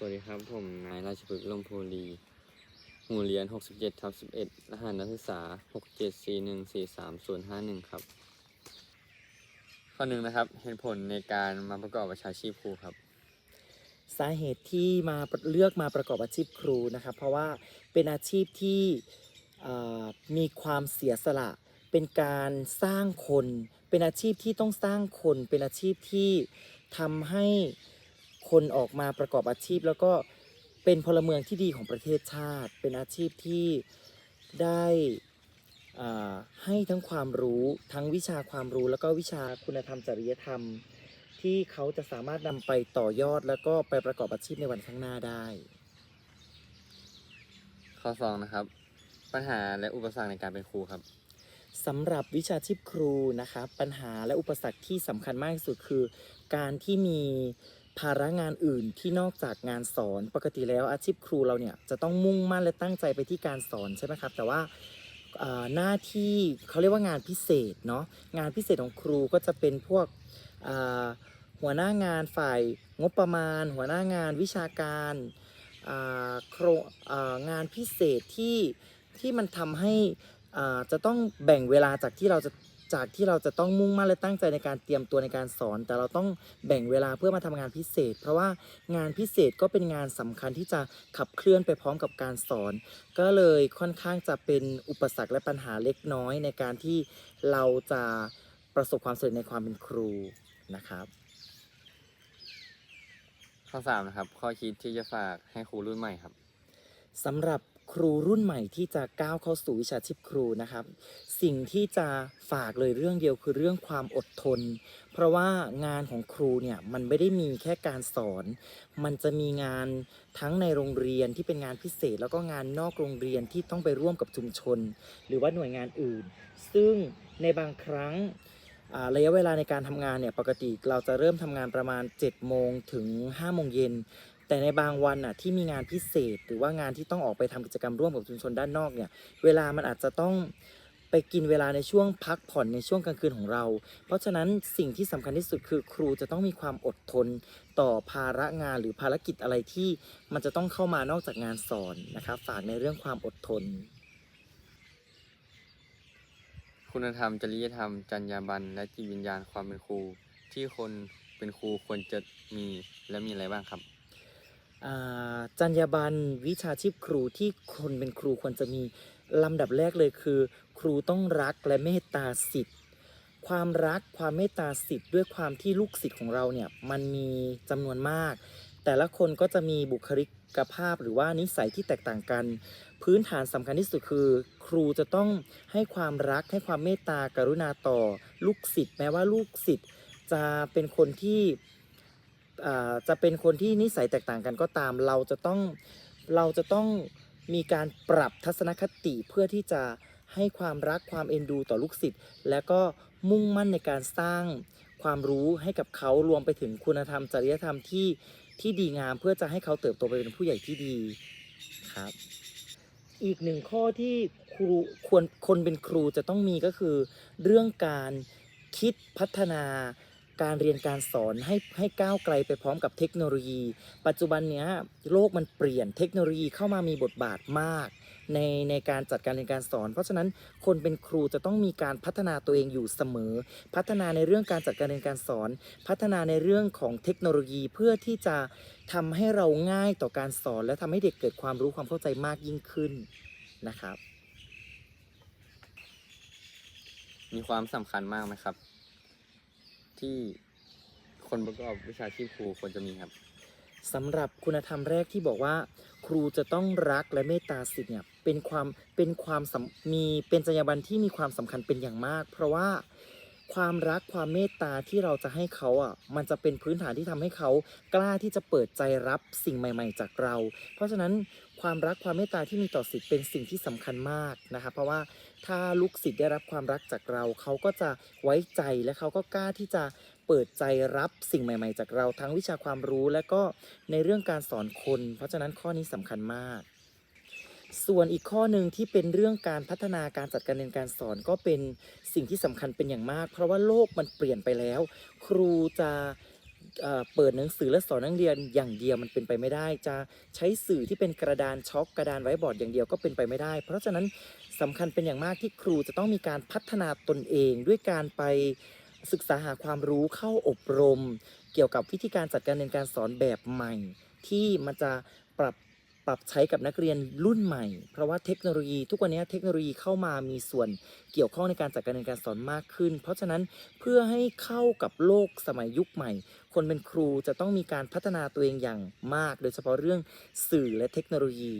สวัสดีครับ ผมนายราชพฤกษ์ลมโพลีหมู่เรียน 67ทับ11 รหัสนักศึกษา 67414351 ครับ ข้อหนึ่งนะครับ เห็นผลในการมาประกอบวิชาชีพครูครับ สาเหตุที่มาเลือกมาประกอบอาชีพครูนะครับ เพราะว่าเป็นอาชีพที่มีความเสียสละ เป็นการสร้างคน เป็นอาชีพที่ต้องสร้างคน เป็นอาชีพที่ทำให้ คนออกมาประกอบอาชีพ แล้วก็เป็นพลเมืองที่ดีของประเทศชาติ เป็นอาชีพที่ได้อ่าให้ทั้งความรู้ทั้งวิชาความรู้แล้วก็วิชาคุณธรรมจริยธรรม ที่เขาจะสามารถนำไปต่อยอดแล้วก็ไปประกอบอาชีพในวันข้างหน้าได้ ข้อสองนะครับ ปัญหาและอุปสรรคในการเป็นครูครับสำหรับวิชาชีพครูนะครับปัญหาและอุปสรรคที่สำคัญมากที่สุดคือ การที่มี ภาระงานอื่นที่นอกจากงานสอนปกติแล้วอาชีพครูเราเนี่ยจะต้องมุ่งมั่นและตั้งใจไปที่การสอนใช่ไหมครับ แต่ว่าหน้าที่เขาเรียกว่างานพิเศษเนาะงานพิเศษของครูก็จะเป็นพวกหัวหน้างานฝ่ายงบประมาณ หัวหน้างานวิชาการางางานพิเศษที่ที่มันทำให้อ่าจะต้องแบ่งเวลาจากที่เราจะ จากที่เราจะต้องมุ่งมั่นและตั้งใจในการเตรียมตัวในการสอน แต่เราต้องแบ่งเวลาเพื่อมาทำงานพิเศษ เพราะว่างานพิเศษก็เป็นงานสำคัญที่จะขับเคลื่อนไปพร้อมกับการสอน ก็เลยค่อนข้างจะเป็นอุปสรรคและปัญหาเล็กน้อยในการที่เราจะประสบความสำเร็จในความเป็นครูนะครับ ข้อสามนะครับข้อคิดที่จะฝากให้ครูรุ่นใหม่ครับ สำหรับ ครูรุ่นใหม่ที่จะก้าวเข้าสู่วิชาชีพครูนะครับ สิ่งที่จะฝากเลยเรื่องเดียวคือเรื่องความอดทน เพราะว่างานของครูเนี่ยมันไม่ได้มีแค่การสอน มันจะมีงานทั้งในโรงเรียนที่เป็นงานพิเศษ แล้วก็งานนอกโรงเรียนที่ต้องไปร่วมกับชุมชน หรือว่าหน่วยงานอื่น ซึ่งในบางครั้งระยะเวลาในการทำงานเนี่ยปกติเราจะเริ่มทำงานประมาณ7โมงถึง5โมงเย็น แต่ในบางวันน่ะที่มีงานพิเศษ หรือว่างานที่ต้องออกไปทำกิจกรรมร่วมกับชุมชนด้านนอกเนี่ยเวลามันอาจจะต้องไปกินเวลาในช่วงพักผ่อนในช่วงกลางคืนของเรา เพราะฉะนั้นสิ่งที่สำคัญที่สุดคือครูจะต้องมีความอดทนต่อภาระงานหรือภารกิจอะไรที่มันจะต้องเข้ามานอกจากงานสอนนะครับฝากในเรื่องความอดทน คุณธรรม จริยธรรม จรรยาบรรณและจิตวิญญาณความเป็นครู ที่คนเป็นครูควรจะมีและมีอะไรบ้างครับ จรรยาบรรณวิชาชีพครูที่คนเป็นครูควรจะมีลำดับแรกเลยคือ ครูต้องรักและเมตตาสิทธิ์ความรักความเมตตาสิทธิ์ด้วยความที่ลูกศิษย์ของเราเนี่ยมันมีจำนวนมาก แต่ละคนก็จะมีบุคลิกภาพหรือว่านิสัยที่แตกต่างกัน พื้นฐานสำคัญที่สุดคือ ครูจะต้องให้ความรักให้ความเมตตากรุณาต่อ ลูกศิษย์แม้ว่าลูกศิษย์จะเป็นคนที่ จะเป็นคนที่นิสัยแตกต่างกันก็ตาม เราจะต้องเราจะต้องมีการปรับทัศนคติเพื่อที่จะให้ความรักความเอ็นดูต่อลูกศิษย์และก็มุ่งมั่นในการสร้างความรู้ให้กับเขารวมไปถึงคุณธรรมจริยธรรมที่ที่ดีงามเพื่อจะให้เขาเติบโตไปเป็นผู้ใหญ่ที่ดีครับ อีกหนึ่งข้อที่ครูควรคนเป็นครูจะต้องมีก็คือ เรื่องการคิดพัฒนา การเรียนการสอนให้ให้ก้าวไกลไปพร้อมกับเทคโนโลยี ปัจจุบันเนี้ยโลกมันเปลี่ยนเทคโนโลยีเข้ามามีบทบาทมาก ในในการจัดการเรียนการสอน เพราะฉะนั้นคนเป็นครูจะต้องมีการพัฒนาตัวเองอยู่เสมอ พัฒนาในเรื่องการจัดการเรียนการสอน พัฒนาในเรื่องของเทคโนโลยีเพื่อที่จะทำให้เราง่ายต่อการสอน และทำให้เด็กเกิดความรู้ความเข้าใจมากยิ่งขึ้นนะครับ มีความสำคัญมากไหมครับ ที่คนประกอบวิชาชีพครูควรจะมีครับ สำหรับคุณธรรมแรกที่บอกว่า ครูจะต้องรักและเมตตาสิทธิ์เนี่ยเป็นความเป็นความสำมีเป็นจรรยาบรรณที่มีความสำคัญเป็นอย่างมาก เพราะว่า ความรักความเมตตาที่เราจะให้เขาอะมันจะเป็นพื้นฐานที่ทำให้เขากล้าที่จะเปิดใจรับสิ่งใหม่ ๆ จากเรา เพราะฉะนั้นความรักความเมตตาที่มีต่อศิษย์เป็นสิ่งที่สำคัญมากนะคะเพราะว่าถ้าลูกศิษย์ได้รับความรักจากเรา เขาก็จะไว้ใจและเขาก็กล้าที่จะเปิดใจรับสิ่งใหม่ ๆ จากเรา ทั้งวิชาความรู้และก็ในเรื่องการสอนคน เพราะฉะนั้นข้อนี้สำคัญมาก ส่วนอีกข้อหนึ่งที่เป็นเรื่องการพัฒนาการจัดการเรียนการสอนก็เป็นสิ่งที่สำคัญเป็นอย่างมาก เพราะว่าโลกมันเปลี่ยนไปแล้ว ครูจะเปิดหนังสือและสอนนักเรียนอย่างเดียวมันเป็นไปไม่ได้ จะใช้สื่อที่เป็นกระดานช็อกกระดานไว้บอร์ดอย่างเดียวก็เป็นไปไม่ได้ เพราะฉะนั้นสำคัญเป็นอย่างมากที่ครูจะต้องมีการพัฒนาตนเอง ด้วยการไปศึกษาหาความรู้เข้าอบรม เกี่ยวกับวิธีการจัดการเรียนการสอนแบบใหม่ ที่มันจะปรับ ปรับใช้กับนักเรียนรุ่นใหม่ เพราะว่าเทคโนโลยี ทุกวันนี้เทคโนโลยีเข้ามามีส่วนเกี่ยวข้องในการจัดการเรียนการสอนมากขึ้น เพราะฉะนั้นเพื่อให้เข้ากับโลกสมัยยุคใหม่ คนเป็นครูจะต้องมีการพัฒนาตัวเองอย่างมาก โดยเฉพาะเรื่องสื่อและเทคโนโลยี